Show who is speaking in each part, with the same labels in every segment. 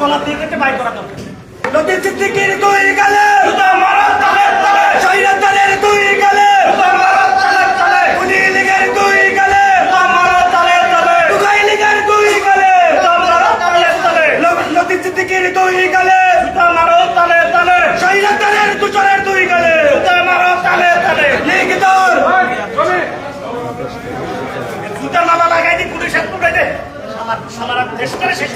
Speaker 1: গলা থেকে বাইর করা
Speaker 2: তো কিন্তু এই গেলে?
Speaker 1: দেশটা শেষ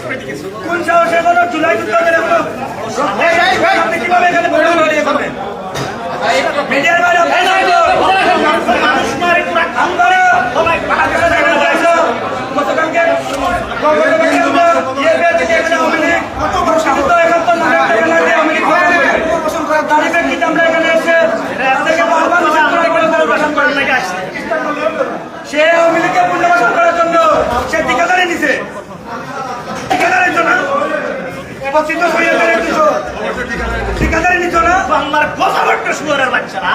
Speaker 2: এখানে সে আওয়ামী লীগকে পুনর্বাসন করার জন্য সে টিকা ধরে নিছে একত্রিত হয়ে ঠিকাদারি। নিত না?
Speaker 1: বাংলার কথা বার্তা বাচ্চারা।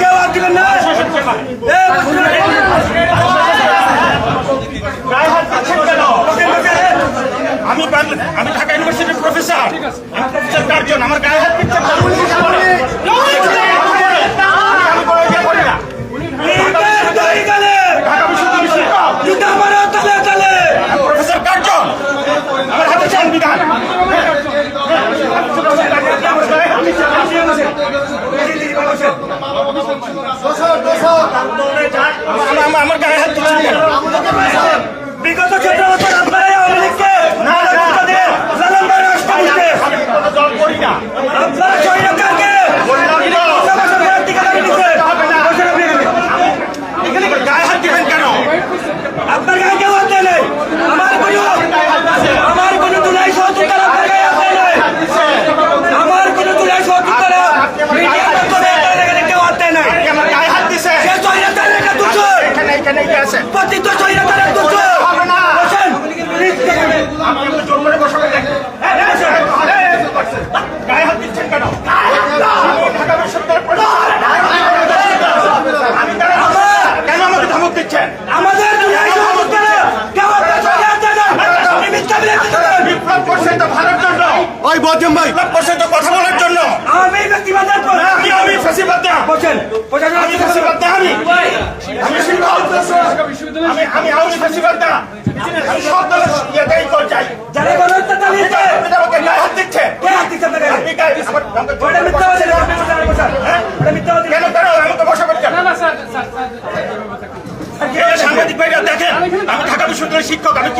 Speaker 2: কেউ আর দিবেন না
Speaker 1: আমি আমি ঢাকা ইউনিভার্সিটির প্রফেসর। আমার গায়ে হাত পিকচার Dos, dos,
Speaker 3: dos. বজম ভাই।
Speaker 1: প্রশ্ন তো কথা বলার জন্য।
Speaker 2: আমি ব্যক্তিবাদের পর
Speaker 1: আমি আমি ফাঁসিবাদ না
Speaker 2: বসেন প্রশাসন
Speaker 1: আমি ফাঁসিবাদ না আমি? আমি আমি আমি ফাঁসিবাদ না আমি সব দলের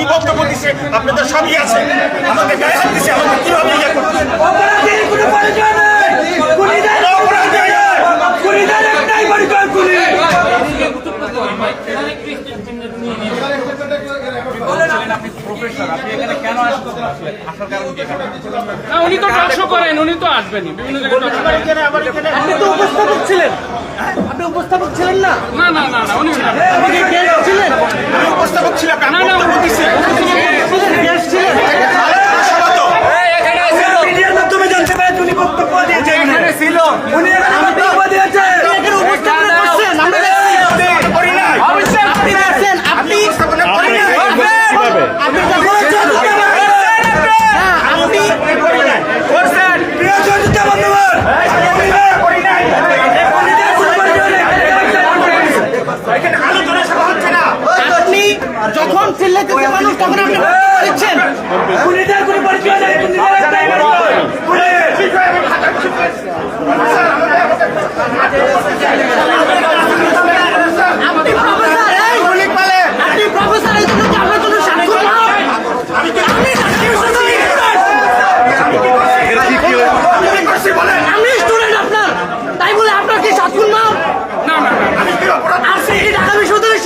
Speaker 2: কি বক্তব্য দিচ্ছে
Speaker 1: আপনি তো সবই আছে। আমাকে গায়ে হাত দিচ্ছে আমাকে কীভাবে ইয়ে
Speaker 4: উনি তো টক করেন উনি তো আসবেন
Speaker 2: উনি তো উপস্থাপক ছিলেন। আপনি উপস্থাপক ছিলেন না?
Speaker 4: না না না না উনি
Speaker 2: ছিলেন?
Speaker 1: উপস্থাপক
Speaker 2: ছিলেন
Speaker 1: না
Speaker 2: না আপনি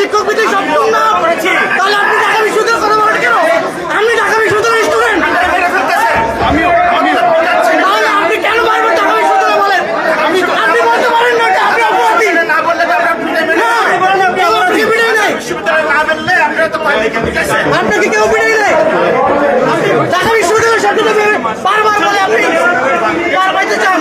Speaker 2: শিক্ষক বিদ্যালয় সম্পূর্ণ। তাহলে আপনি ঢাকা বিশ্ববিদ্যালয় কথা বলেন কেন? আমি ঢাকা বিশ্ববিদ্যালয়ের স্টুডেন্ট তাহলে আপনি আপনাকে কেউ ঢাকা বিশ্ববিদ্যালয়ের বারবার বলে আপনি পার পাইতে চান।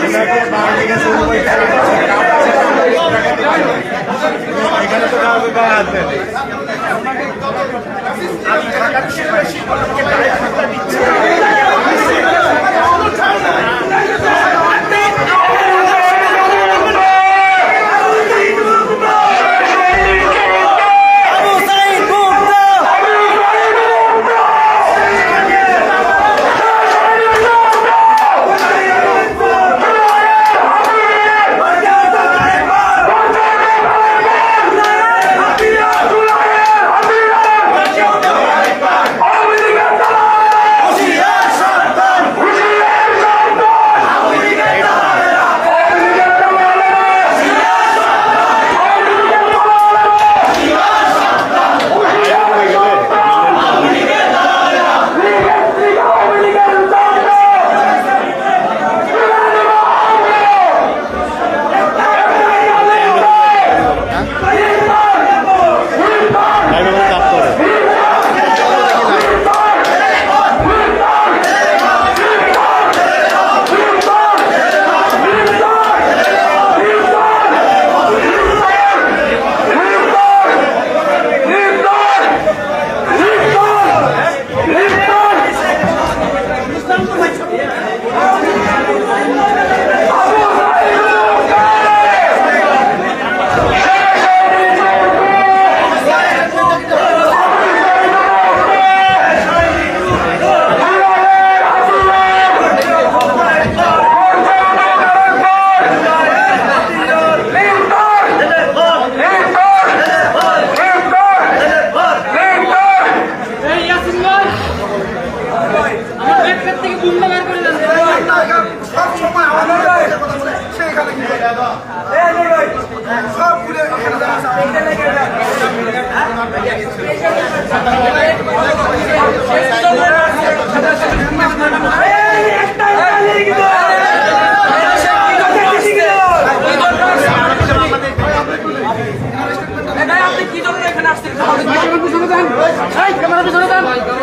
Speaker 1: এরা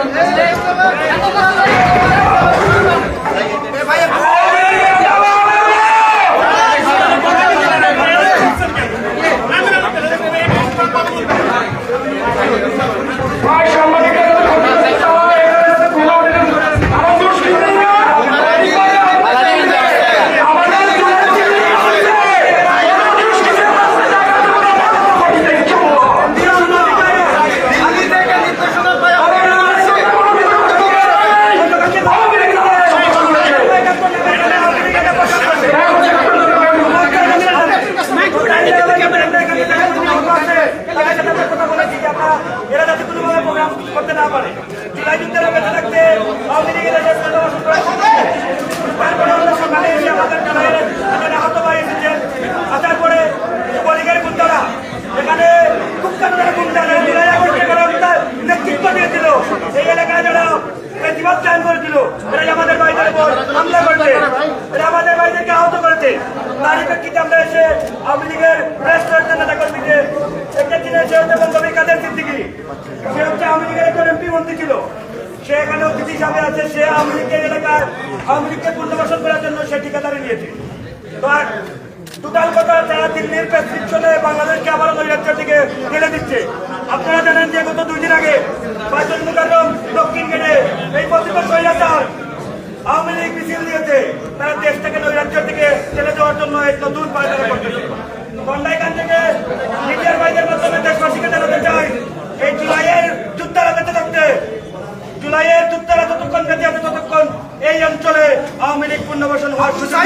Speaker 1: আবারও নৈরাজ্যের দিকে ঠেলে দিচ্ছে। আপনারা জানেন যে গত দুই দিন আগে দক্ষিণ গেটে এই পতিত স্বৈরাচার আওয়ামী লীগ মিছিল দিয়েছে তারা দেশ থেকে নৈরাজ্যের দিকে ঠেলে যাওয়ার জন্য এক নতুন পায়তারা করতেছে। কন্ডাইকান থেকে মিডিয়ার বাইদের মাধ্যমে দেশবাসীকে জানাতে চাই এই জুলাইয়ের যুদ্ধারা বেঁচে থাকতে জুলাইয়ের যুদ্ধারা যতক্ষণ বেঁচে আছে ততক্ষণ এই অঞ্চলে আওয়ামী লীগ পুনর্বাসন হওয়ার সুযোগ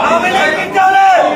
Speaker 1: আওয়ামী লীগ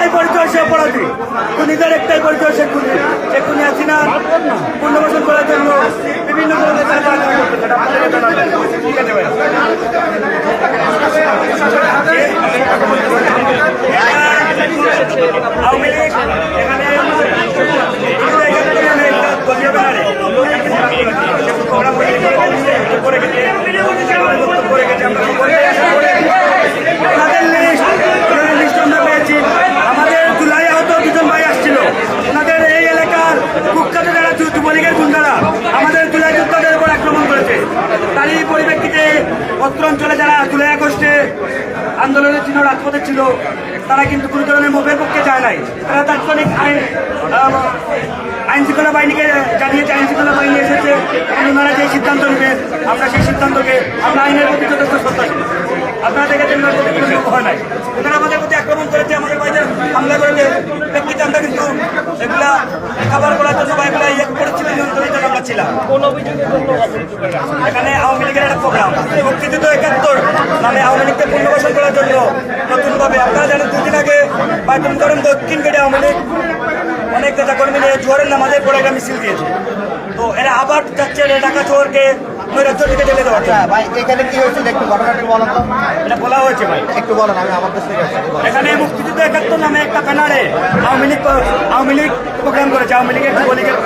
Speaker 4: একটাই পরিচয় সে অপরাধী। খুনিদের একটাই পরিচয় সে খুনি। সে খুনি আছি না? পুনর্বাসন করার জন্য বিভিন্ন আমরা আমরা পেয়েছি। আমাদের জুলাই আহত দুজন ভাই আসছিল। ওনাদের এই এলাকার কুখ্যাত যারা যুবলীগের গুন্ডারা, আমাদের জুলাই যোদ্ধাদের উপর আক্রমণ করেছে। তারই পরিপ্রেক্ষিতে অত্র অঞ্চলে যারা জুলাই আগস্টে
Speaker 1: তারা কিন্তু কোনো ধরনের মুভের পক্ষে যায় নাই। তারা তাৎক্ষণিক আইন আইন শৃঙ্খলা বাহিনীকে জানিয়েছে, আইন শৃঙ্খলা বাহিনী এসেছে ওনারা যে সিদ্ধান্ত নেবে, আমরা সেই সিদ্ধান্তকে, আমরা আইনের প্রতি যথেষ্ট শ্রদ্ধাশীল আপনারা দেখেছেন হয় নাই। ওনারা আমাদের প্রতি আক্রমণ করেছে, আমাদের বাড়িতে হামলা করেছে। ব্যক্তিতে আমরা কিন্তু এগুলা খাবার করার জন্য বা এগুলা ইয়ে করেছিলেন এখানে আওয়ামী লীগের একটা প্রোগ্রাম। মুক্তিযুদ্ধ একাত্তর। নামে আওয়ামী লীগকে পুনর্বাসন করার জন্য নতুনভাবে আপনারা জানেন দুদিন আগে বাইতুল করেন দক্ষিণ গেটে আওয়ামী লীগ অনেক নেতা কর্মী নিয়ে জোয়ারের নামাজের পরে একটা মিছিল দিয়েছে। তো এরা আবার যাচ্ছে ঢাকা চোরকে নৈরাজ্য থেকে দেওয়ার
Speaker 2: হ্যাঁ ভাই এখানে কি হয়েছিল? একটু ঘটনাটি বলেন তো।
Speaker 1: এটা বলা হয়েছে ভাই।
Speaker 2: একটু বলেন আমি আমার দেশ থেকে
Speaker 1: এখানে মুক্তিযুদ্ধ একাত্তর নামে একটা ব্যানারে Awami league Awami league programme করেছে আওয়ামী লীগের যুবলীগের।